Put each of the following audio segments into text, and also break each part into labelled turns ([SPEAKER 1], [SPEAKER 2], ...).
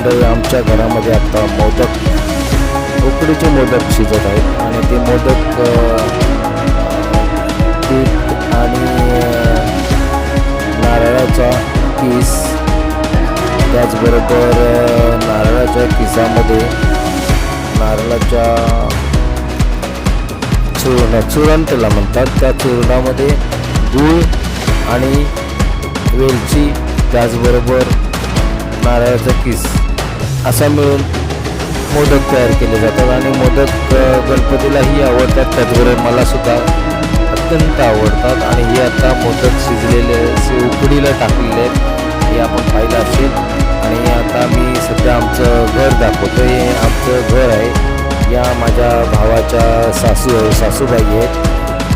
[SPEAKER 1] आमच्या घरामध्ये आत्ता मोदक उकडीचे मोदक शिजत आहेत. आणि ते मोदक पीठ आणि नारळाचा किस त्याचबरोबर नारळाच्या किसामध्ये नारळाच्या चूर्ण चूर्ण त्याला म्हणतात. त्या चूर्णामध्ये गूळ आणि वेलची त्याचबरोबर नारळाचा किस. असा मिळून मोदक तयार केले जातात आणि मोदक गणपतीलाही आवडतात. त्याचबरोबर मलासुद्धा अत्यंत आवडतात आणि हे आता मोदक शिजलेले असे उकडीला टाकलेले आहेत. हे आपण पाहिलं असेल. आणि आता मी सध्या आमचं घर दाखवतो हे आमचं घर आहे. या माझ्या भावाच्या सासू सासूबाई आहेत.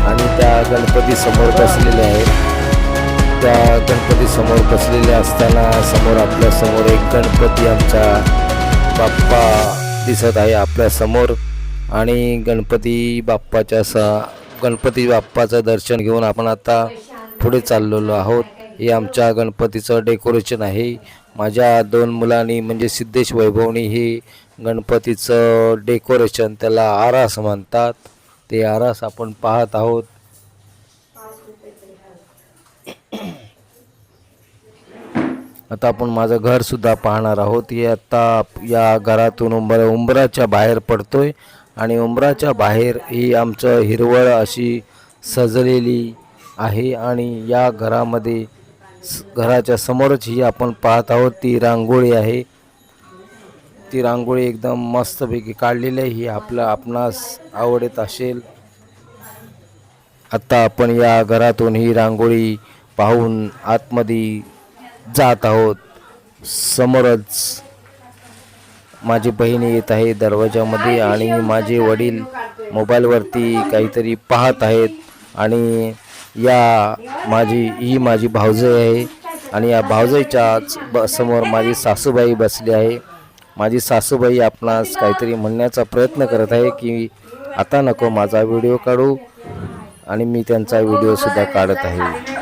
[SPEAKER 1] आणि त्या गणपती समोर बसलेल्या आहेत. त्या गणपती समोर बसलेले असताना समोर आपल्यासमोर एक गणपती आमचा बाप्पा दिसत आहे आपल्यासमोर आणि गणपती बाप्पाच्या सा गणपती बाप्पाचं दर्शन घेऊन आपण आता पुढे चाललेलो आहोत. हे आमच्या गणपतीचं डेकोरेशन आहे. माझ्या दोन मुलांनी म्हणजे सिद्धेश वैभवनी हे गणपतीचं डेकोरेशन त्याला आरास म्हणतात. ते आरास आपण पाहत आहोत. आता आपण माझं घरसुद्धा पाहणार आहोत. हे आत्ता या घरातून उंबर उंबराच्या बाहेर पडतोय. आणि उंबराच्या बाहेर ही आमचं हिरवळ अशी सजलेली आहे. आणि या घरामध्ये स- घराच्या समोरच ही आपण पाहत आहोत. ती रांगोळी आहे. ती रांगोळी एकदम मस्तपैकी काढलेली आहे. ही आपलं आपणास आवडत असेल. आत्ता आपण या घरातून ही रांगोळी पाहून आतमध्ये जात आहोत. समोरच माझी बहीण येत आहे दरवाजामध्ये आणि माझे वडील मोबाईलवरती काहीतरी पाहत आहेत आणि या माझी ही माझी भावजई आहे आणि या भावजईच्याच ब समोर माझी सासूबाई बसली आहे. माझी सासूबाई आपणास काहीतरी म्हणण्याचा प्रयत्न करत आहे की आता नको माझा व्हिडिओ काढू आणि मी त्यांचा व्हिडिओसुद्धा काढत आहे.